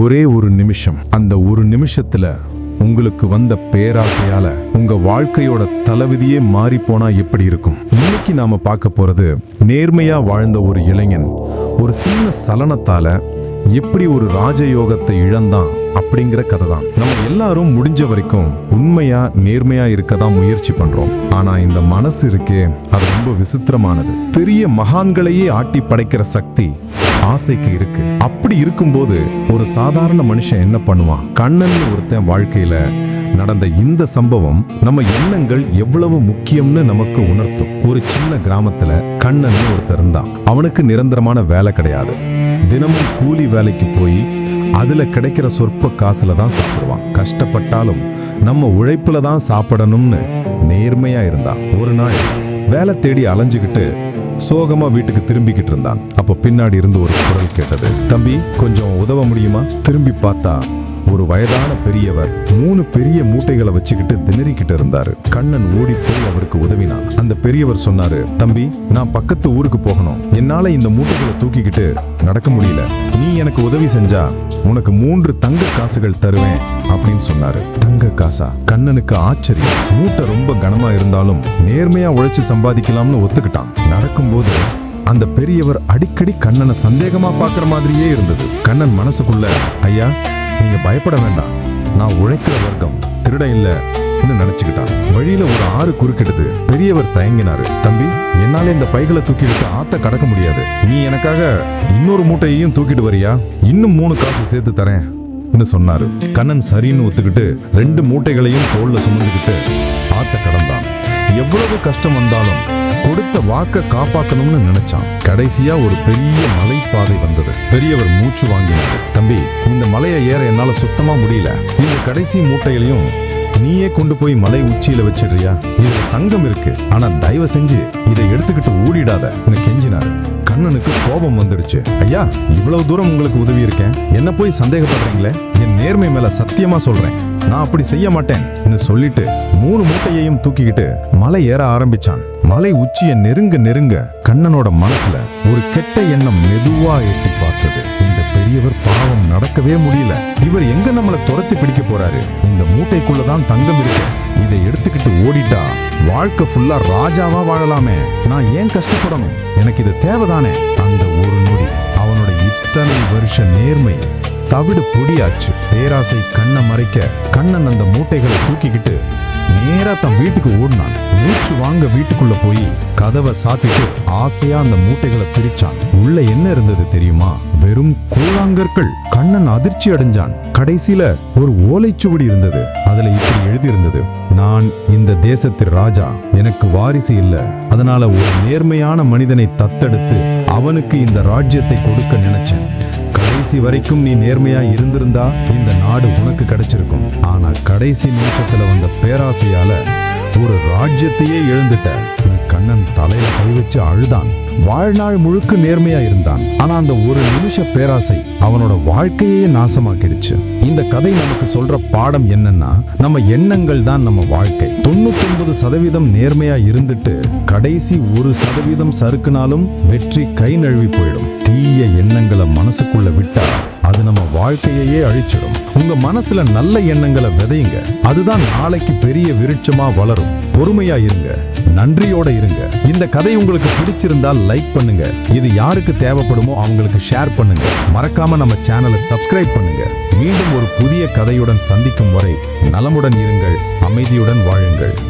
ஒரே ஒரு நிமிஷம். அந்த ஒரு நிமிஷத்துல உங்களுக்கு வந்த பேராசையால உங்க வாழ்க்கையோட தளவிதியே மாறி போனா எப்படி இருக்கும்? இன்னைக்கு நாம பார்க்க போறது நேர்மையா வாழ்ந்த ஒரு இளைஞன் ஒரு சின்ன சலனத்தால எப்படி ஒரு ராஜயோகத்தை இழந்தான் அப்படிங்கிற கதை தான் நம்ம எல்லாரும் முடிஞ்ச வரைக்கும் உண்மையா நேர்மையா இருக்க தான் முயற்சி பண்றோம். ஆனா இந்த மனசு இருக்கே அது ரொம்ப விசித்திரமானது. பெரிய மகான்களையே ஆட்டி படைக்கிற சக்தி ஆசைக்கு இருக்கு. அப்படி இருக்கும்போது ஒரு சாதாரண மனுஷன் என்ன பண்ணுவான்? கண்ணன் ஒருத்தன் வாழ்க்கையில நடந்த இந்த சம்பவம் நம்ம எண்ணங்கள் எவ்வளவு முக்கியம்னு நமக்கு உணர்த்தும். ஒரு சின்ன கிராமத்துல கண்ணன் ஒருத்தர் இருந்தான். அவனுக்கு நிரந்தரமான வேலை கிடையாது. தினமும் கூலி வேலைக்கு போய் அதுல கிடைக்கிற சொற்ப காசுல தான் சாப்பிடுவான். கஷ்டப்பட்டாலும் நம்ம உழைப்புல தான் சாப்பிடணும்னு நேர்மையா இருந்தான். ஒரு நாள் வேலை தேடி அலைஞ்சுக்கிட்டு சோகமா வீட்டுக்கு திரும்பிக்கிட்டு இருந்தான். அப்போ பின்னாடி இருந்து ஒரு குரல் கேட்டது. தம்பி கொஞ்சம் உதவ முடியுமா? திரும்பி பார்த்தா ஒரு வயதான பெரியவர் மூணு பெரிய மூட்டைகளை வச்சுக்கிட்டு திணறிக்கிட்டு இருந்தாரு. கண்ணன் ஓடி போய் அவருக்கு உதவினான். அந்த பெரியவர் சொன்னாரு தம்பி நான் பக்கத்து ஊருக்கு போகணும். என்னால இந்த மூட்டைகளை தூக்கிக்கிட்டு நடக்க முடியல. நீ எனக்கு உதவி செஞ்சா உனக்கு மூன்று தங்க காசுகள் தருவேன் அப்படின்னு சொன்னாரு. தங்க காசா? கண்ணனுக்கு ஆச்சரியம். மூட்டை ரொம்ப கனமா இருந்தாலும் நேர்மையா உழைச்சு சம்பாதிக்கலாம்னு ஒத்துக்கிட்டான். நடக்கும்போது அந்த பெரியவர் அடிக்கடி கண்ணனை சந்தேகமா பார்க்குற மாதிரியே இருந்தது. கண்ணன் மனசுக்குள்ள ஐயா நீங்க பயப்பட வேண்டாம். நான் உழைக்கிற வர்க்கம் திருட இல்லைன்னு நினைச்சுக்கிட்டான் வழியில ஒரு ஆறு குறுக்கிடுது பெரியவர் தயங்கினாரு. தம்பி என்னால இந்த பைகளை தூக்கிட்டு ஆத்த கடக்க முடியாது. நீ எனக்காக இன்னொரு மூட்டையையும் தூக்கிட்டு வரியா? இன்னும் மூணு காசு சேர்த்து தரேன் சொன்னாரு. கண்ணன் சரின்னு ஒத்துக்கிட்டு ரெண்டு மூட்டைகளையும் தோல்ல சுமந்துக்கிட்டு ஆத்த கடந்தான். எவ்வளவு கஷ்டம் வந்தாலும் கொடுத்த வாக்க காப்பாத்தணும்னு நினைச்சான். கடைசியா ஒரு பெரிய மலைப்பாதை வந்தது. பெரியவர் மூச்சு வாங்கினார். தம்பி இந்த மலையை ஏற என்னால சுத்தமா முடியல. இந்த கடைசி மூட்டைகளையும் நீயே கொண்டு போய் மலை உச்சியில வச்சிடுறியா? இதுல தங்கம் இருக்கு. ஆனா தயவு செஞ்சு இதை எடுத்துக்கிட்டு ஓடிடாத. கெஞ்சினாரு. கண்ணனுக்கு கோபம் வந்துடுச்சு. ஐயா இவ்வளவு தூரம் உங்களுக்கு உதவி இருக்கேன். என்ன போய் சந்தேகப்படுறீங்களே? என் நேர்மை மேல சத்தியமா சொல்றேன். நான் அப்படி செய்ய மாட்டேன். சொல்லிட்டு மூணு மூட்டையையும் தூக்கிக்கிட்டு மலை ஏற ஆரம்பிச்சான். மலை உச்சியை நெருங்க நெருங்க கண்ணனோட மனசுல ஒரு கெட்ட எண்ணம் மெதுவா எட்டி பார்த்தது. இந்த பெரியவர் பாவம் நடக்கவே முடியல. இவர் எங்க நம்மளை துரத்தி பிடிக்க போறாரு? இந்த மூட்டைக்குள்ளதான் தங்கம் இருக்கு. இதை எடுத்துக்கிட்டு ஓடிட்டா வாழ்க்கை ஃபுல்லா ராஜாவா வாழலாமே. நான் ஏன் கஷ்டப்படணும்? எனக்கு இது தேவைதானே? அந்த ஒரு நொடி அவனோட இத்தனை வருஷ நேர்மை தவிடு பொடியாச்சு. பேராசை கண்ணை மறைக்க கண்ணன் அந்த மூட்டைகளை தூக்கிக்கிட்டு நேரா தன் வீட்டுக்கு ஓடினான். மூச்சு வாங்க வீட்டுக்குள்ள போய் கதவை சாத்திட்டு ஆசையா அந்த மூட்டைகளை பிரிச்சான். உள்ள என்ன இருந்தது தெரியுமா? வெறும் கூழாங்கற்கள். கண்ணன் அதிர்ச்சி அடைஞ்சான். கடைசியில ஒரு ஓலைச்சுவடி இருந்தது. அதுல இப்படி எழுதியிருந்தது நான் இந்த தேசத்து ராஜா. எனக்கு வாரிசு இல்ல. அதனால ஒரு நேர்மையான மனிதனை தத்தெடுத்து அவனுக்கு இந்த ராஜ்யத்தை கொடுக்க நினைச்சேன். கடைசி வரைக்கும் நீ நேர்மையா இருந்திருந்தா இந்த நாடு உனக்கு கிடைச்சிருக்கும். ஆனா கடைசி நிமிஷத்துல வந்த பேராசையால ஒரு ராஜ்யத்தையே எழுந்துட்ட கண்ணன் தலையில கை வச்சு அழுதான். வாழ்நாள் முழுக்க நேர்மையா இருந்தான் ஆனா அந்த ஒரு நிமிஷ பேராசை அவனோட வாழ்க்கையே நாசமாக்கிடுச்சு. இந்த கதை நமக்கு சொல்ற பாடம் என்னன்னா நம்ம எண்ணங்கள் தான் நம்ம வாழ்க்கை. தொண்ணூத்தொன்பது சதவீதம் நேர்மையா இருந்துட்டு கடைசி ஒரு சதவீதம் சறுக்குனாலும் வெற்றி கை நழுவி போயிடும். தீய எண்ணங்களை மனசுக்குள்ள விட்டா அது நம்ம வாழ்க்கையையே அழிச்சிடும். உங்க மனசுல நல்ல எண்ணங்களை விதையுங்க. அதுதான் நாளைக்கு பெரிய விருட்சமா வளரும். பொறுமையா இருங்க. நன்றியோட இருங்க. இந்த கதை உங்களுக்கு பிடிச்சிருந்தால் லைக் பண்ணுங்க. இது யாருக்கு தேவைப்படுமோ அவங்களுக்கு ஷேர் பண்ணுங்க. மறக்காம நம்ம சேனலை சப்ஸ்கிரைப் பண்ணுங்க. மீண்டும் ஒரு புதிய கதையுடன் சந்திக்கும் வரை நலமுடன் இருங்கள். அமைதியுடன் வாழுங்கள்.